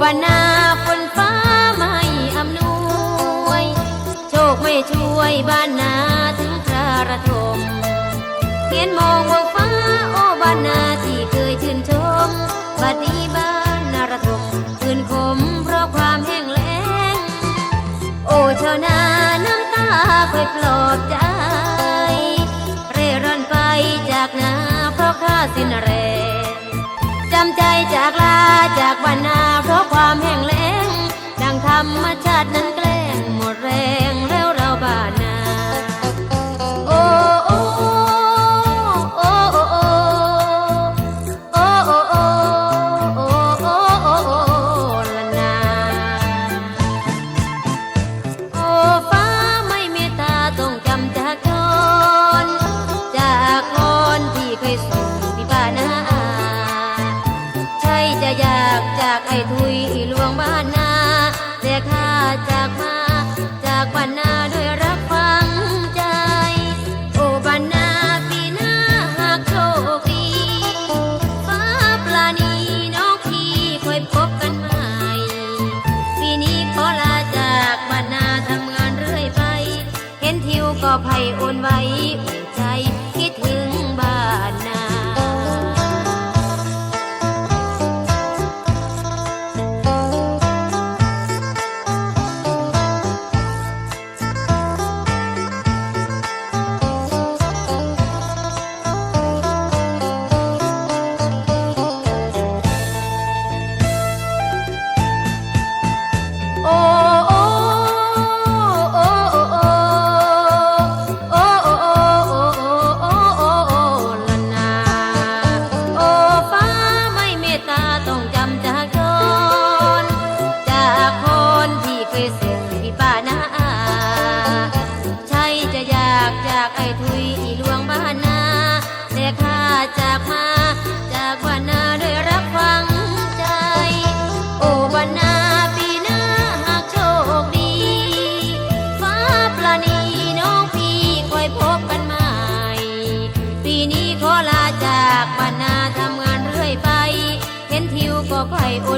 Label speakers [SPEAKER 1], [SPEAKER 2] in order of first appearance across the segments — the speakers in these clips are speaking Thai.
[SPEAKER 1] บานาฝนฟ้าไม่อำนวย โชคไม่ช่วยบ้านนาถึงคราระทมเขียนมองบนฟ้าโอ้บ้านนาที่เคยชื่นชมบัดนี้บ้านนาระทมคืนคมเพราะความแห้งแล้ง โอ้ชาวนาน้ำตาค่อยปลอบใจ เร่ร่อนไปจากนาเพราะข้าสิ้นแรงำใจจากลาจากวันนาเพราะความแห้งแล้งดังธรรมชาตินั้นแกล อภัยโอนไว้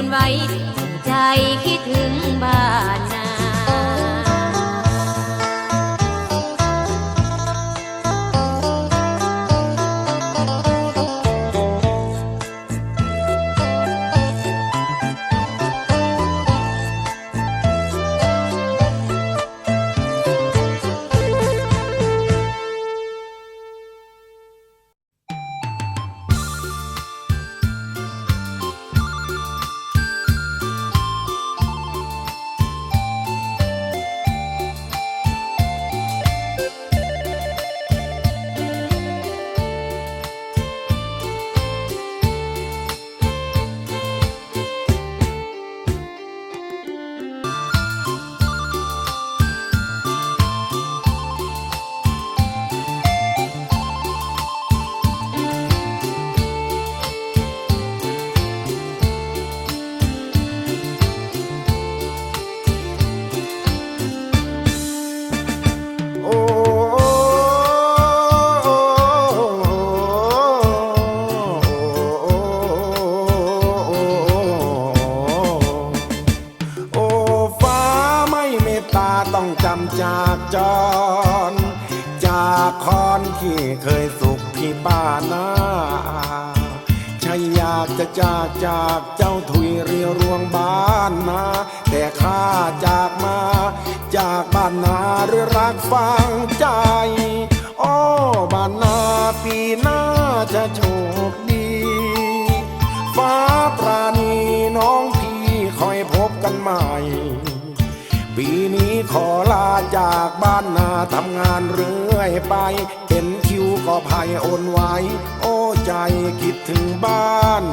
[SPEAKER 1] นไว้ ใจคิดถึงบ้าน ต้องจำจากจร จากคอนที่เค
[SPEAKER 2] ยสุขพี่ป้านาใช่อยากจะจากจากเจ้าถุยเรียรวงบ้านนา แต่ข้าจากมา จากบ้านนาหรือรักฟังใจโอ้บ้านนาปีหน้าจะโชคดี ฟ้าปราณีน้องพี่คอยพบกันใหม่ ปีนี้ ขอลาจากบ้านนาทำงานเรื่อยไปเห็นคิวก็ภายโอนไว้ โอ้ใจคิดถึงบ้าน